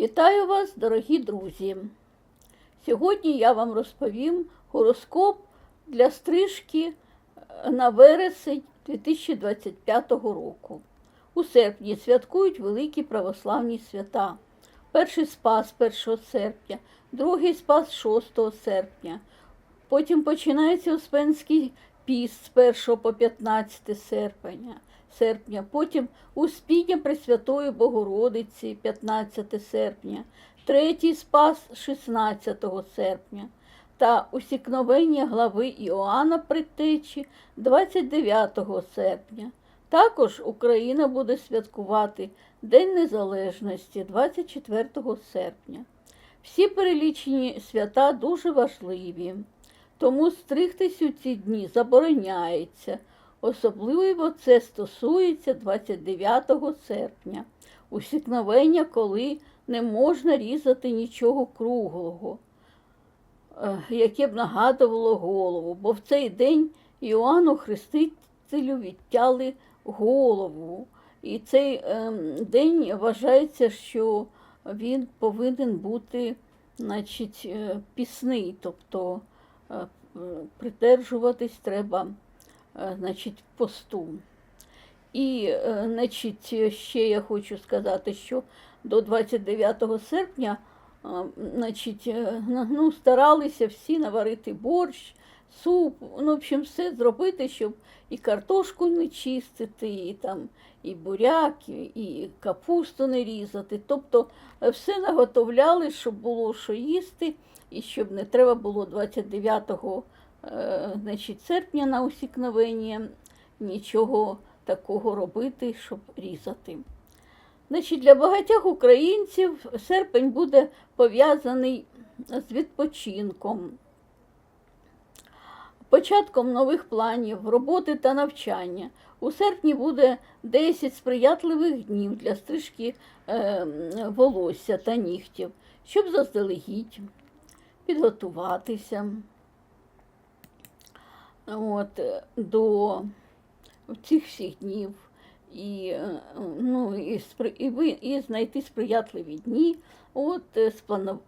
Вітаю вас, дорогі друзі! Сьогодні я вам розповім гороскоп для стрижки е, на вересень 2025 року. У серпні святкують великі православні свята. Перший спас 1 серпня, другий спас 6 серпня. Потім починається Успенський піст з 1 по 15 серпня. Серпня. Потім Успіння Пресвятої Богородиці 15 серпня, третій спас 16 серпня та усікновення глави Іоанна Предтечі 29 серпня. Також Україна буде святкувати День Незалежності 24 серпня. Всі перелічені свята дуже важливі, тому стригтись у ці дні забороняється. Особливо це стосується 29 серпня, усікновення, коли не можна різати нічого круглого, е, яке б нагадувало голову, бо в цей день Іоанну Хрестителю відтяли голову. І цей ем, день вважається, що він повинен бути значить, е, пісний, тобто е, придержуватись треба значить, посту. І е, значить, ще я хочу сказати, що до 29 серпня е, значить, е, ну, старалися всі наварити борщ, суп, ну, в общем, все зробити, щоб і картошку не чистити, і там і буряк, і, капусту не різати. Тобто е, все наготовляли, щоб було що їсти, і щоб не треба було 29 е, значить, серпня на усікновення нічого такого робити, щоб різати. Значить, Для багатьох українців серпень буде пов'язаний з відпочинком, початком нових планів, роботи та навчання. У серпні буде 10 сприятливих днів для стрижки е, волосся та нігтів, щоб заздалегідь підготуватися от, е, до цих всіх днів і, е, ну, і, і, і знайти сприятливі дні, от, е,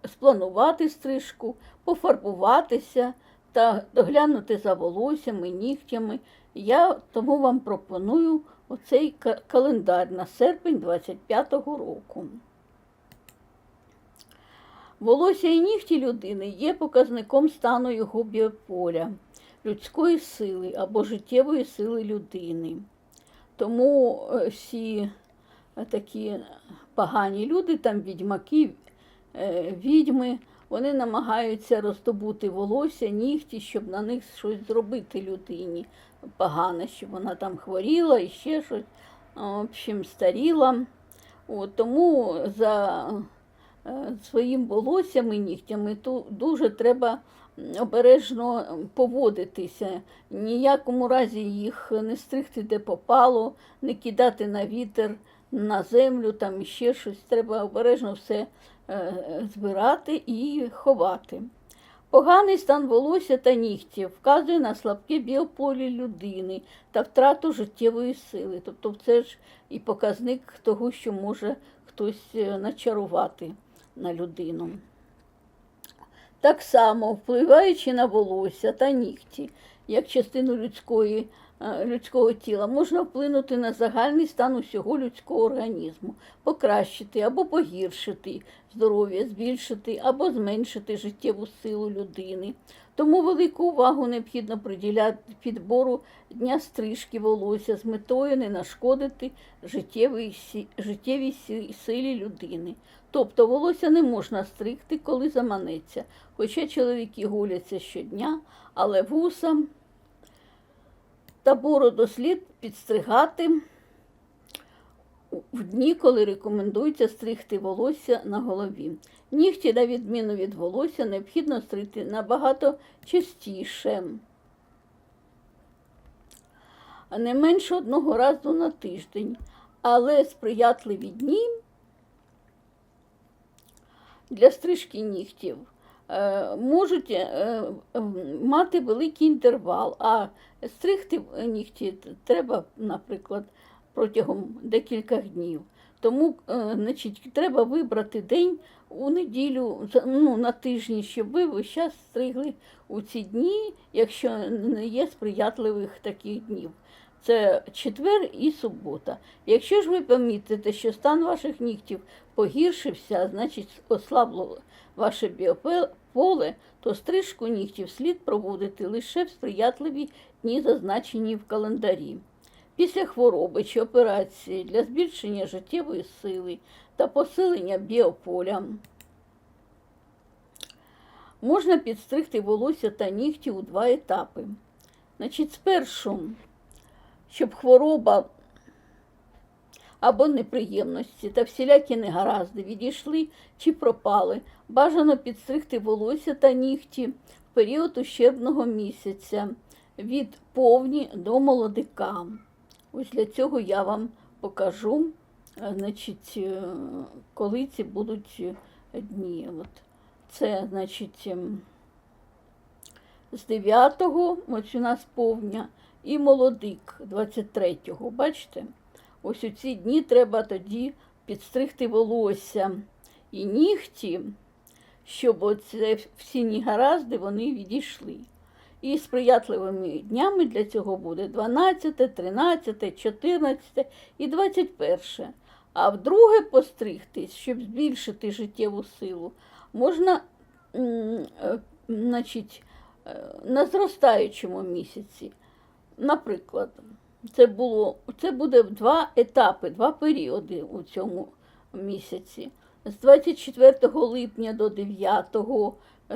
спланувати стрижку, пофарбуватися та доглянути за волоссями, нігтями. Я тому вам пропоную оцей календар на серпень 25-го року. Волосся і нігті людини є показником стану його біополя, людської сили або життєвої сили людини. Тому е, всі е, такі погані люди, там відьмаки, е, відьми, вони намагаються роздобути волосся, нігті, щоб на них щось зробити людині погане, щоб вона там хворіла і ще щось, в общем, старіла. От, тому за своїм волоссям і нігтями дуже треба обережно поводитися. Ніякому разі їх не стригти де попало, не кидати на вітер, на землю, там ще щось. Треба обережно все е, збирати і ховати. Поганий стан волосся та нігтів вказує на слабке біополі людини та втрату життєвої сили. Тобто це ж і показник того, що може хтось е, начарувати на людину. Так само, впливаючи на волосся та нігті, як частину людської, людського тіла, можна вплинути на загальний стан усього людського організму, покращити або погіршити здоров'я, збільшити або зменшити життєву силу людини. Тому велику увагу необхідно приділяти підбору дня стрижки волосся з метою не нашкодити життєвій, життєвій силі людини. Тобто волосся не можна стригти, коли заманеться. Хоча чоловіки гуляться щодня, але вуса та бороду слід підстригати в дні, коли рекомендується стригти волосся на голові. Нігті, на відміну від волосся, необхідно стригти набагато частіше, не менше одного разу на тиждень, але сприятливі дні для стрижки нігтів можуть е, е, мати великий інтервал, а стригти нігті треба, наприклад, протягом декількох днів. Тому е, значить, треба вибрати день у неділю ну, на тижні, щоб ви весь час стригли у ці дні, якщо не є сприятливих таких днів. Це четвер і субота. Якщо ж ви помітите, що стан ваших нігтів погіршився, значить ослабло ваше біополе, то стрижку нігтів слід проводити лише в сприятливі дні, зазначені в календарі. Після хвороби чи операції для збільшення життєвої сили та посилення біополя можна підстригти волосся та нігті у два етапи. Значить, спершу, щоб хвороба або неприємності та всілякі негаразди відійшли чи пропали, бажано підстригти волосся та нігті в період ущербного місяця від повні до молодика. Ось для цього я вам покажу, е, значить, е, коли ці будуть е, дні. От. Це, значить, ем, з 9-го, ось у нас повня, і молодик 23-го. Бачите? Ось у ці дні треба тоді підстригти волосся і нігті, щоб оце всі негаразди вони відійшли. І сприятливими днями для цього буде 12, 13, 14 і 21. А вдруге постригтись, щоб збільшити життєву силу, можна е, значить, е, на зростаючому місяці. Наприклад, це, було, це буде два етапи, два періоди у цьому місяці. З 24 липня до 9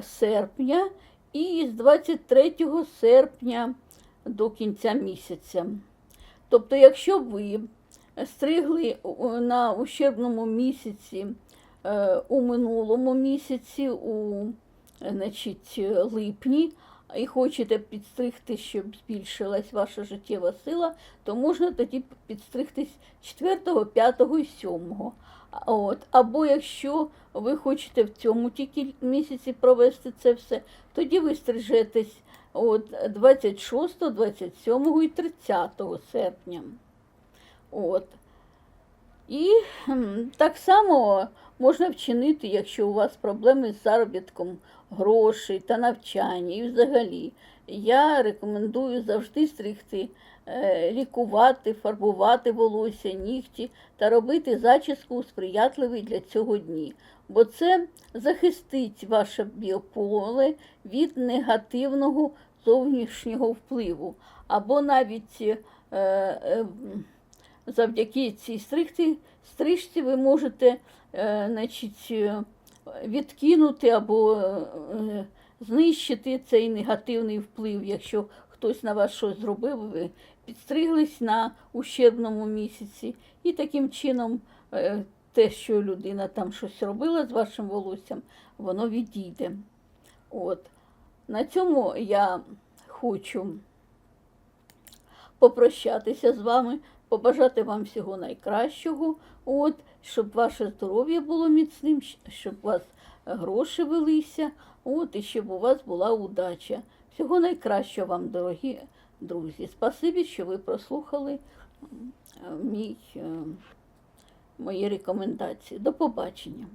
серпня і з 23 серпня до кінця місяця. Тобто, якщо ви стригли на ущербному місяці е, у минулому місяці, у значить, липні, і хочете підстригти, щоб збільшилась ваша життєва сила, то можна тоді підстригтись 4, 5 і 7. От. Або якщо ви хочете в цьому тільки місяці провести це все, тоді ви стрижетесь от 26, 27 і 30 серпня. От. І так само можна вчинити, якщо у вас проблеми з заробітком грошей та навчання. І взагалі я рекомендую завжди стригти, е, лікувати, фарбувати волосся, нігті та робити зачіску у сприятливі для цього дні. Бо це захистить ваше біополе від негативного зовнішнього впливу. Або навіть е, е, завдяки цій стрижці, стрижці ви можете е, значить, е, відкинути або е, знищити цей негативний вплив, якщо хтось на вас щось зробив, ви підстриглись на ущербному місяці, і таким чином те, що людина там щось робила з вашим волоссям, воно відійде. От. На цьому я хочу попрощатися з вами, побажати вам всього найкращого, от, щоб ваше здоров'я було міцним, щоб у вас гроші велися, от, і щоб у вас була удача. Всього найкращого вам, дорогі друзі. Спасибі, що ви прослухали мій, е, мої рекомендації. До побачення.